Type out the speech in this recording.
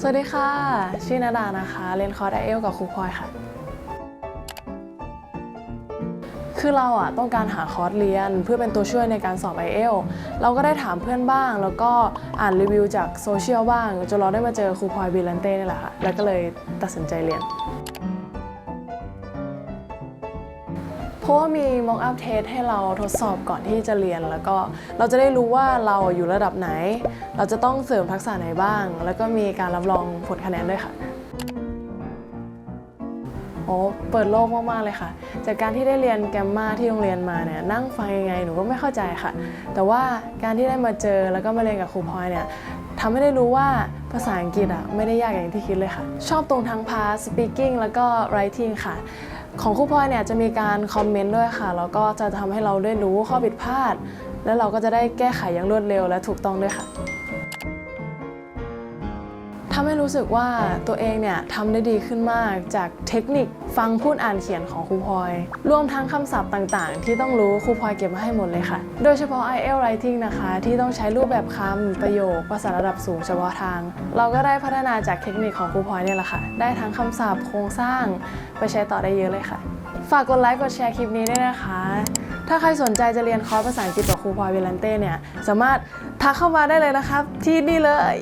สวัสดีค่ะ ชื่อนาดานะคะ เรียนคอร์สไอเอลกับครูพลอยค่ะ คือเราอะต้องการหาคอร์สเรียนเพื่อเป็นตัวช่วยในการสอบ i อเอลเราก็ได้ถามเพื่อนบ้าง แล้วก็อ่านรีวิวจากโซเชียลบ้างจนเราได้มาเจอครูพลอยบิลันเต้นี่แหละค่ะ แล้วก็เลยตัดสินใจเรียน เพราะว่ามี mock up test ให้เราทดสอบก่อนที่จะเรียน แล้วก็เราจะได้รู้ว่าเราอยู่ระดับไหน เราจะต้องเสริมทักษะไหนบ้าง แล้วก็มีการรับรองผลคะแนนด้วยค่ะโอ้เปิดโลกมาก ๆ เลยค่ะ จากการที่ได้เรียนแกมมาที่โรงเรียนมาเนี่ยนั่งฟังยังไงหนูก็ไม่เข้าใจค่ะ แต่ว่าการที่ได้มาเจอแล้วก็มาเรียนกับครูพลอยเนี่ยทำให้ได้รู้ว่าภาษาอังกฤษอะไม่ได้ยากอย่างที่คิดเลยค่ะ ชอบตรงทั้งพา speaking แล้วก็ writing ค่ะ ของครูพลอยเนี่ยจะมีการคอมเมนต์ด้วยค่ะ แล้วก็จะทำให้เราได้รู้ข้อผิดพลาด แล้วเราก็จะได้แก้ไขอย่างรวดเร็วและถูกต้องด้วยค่ะ ทำให้รู้สึกว่าตัวเองเนี่ยทำได้ดีขึ้นมากจากเทคนิคฟังพูดอ่านเขียนของครูพลอย รวมทั้งคำศัพท์ต่างๆ ที่ต้องรู้ครูพลอยเก็บมาให้หมดเลยค่ะ โดยเฉพาะ IELTS Writing นะคะ ที่ต้องใช้รูปแบบคำประโยคภาษาระดับสูงเฉพาะทาง เราก็ได้พัฒนาจากเทคนิคของครูพลอยเนี่ยแหละค่ะ ได้ทั้งคำศัพท์โครงสร้างไปใช้ต่อได้เยอะเลยค่ะ ฝากกดไลค์กดแชร์คลิปนี้ด้วยนะคะถ้าใครสนใจจะเรียนคอร์สภาษาอังกฤษกับครูพลอยเวลันเต้เนี่ย สามารถทักเข้ามาได้เลยนะครับ ที่นี่เลย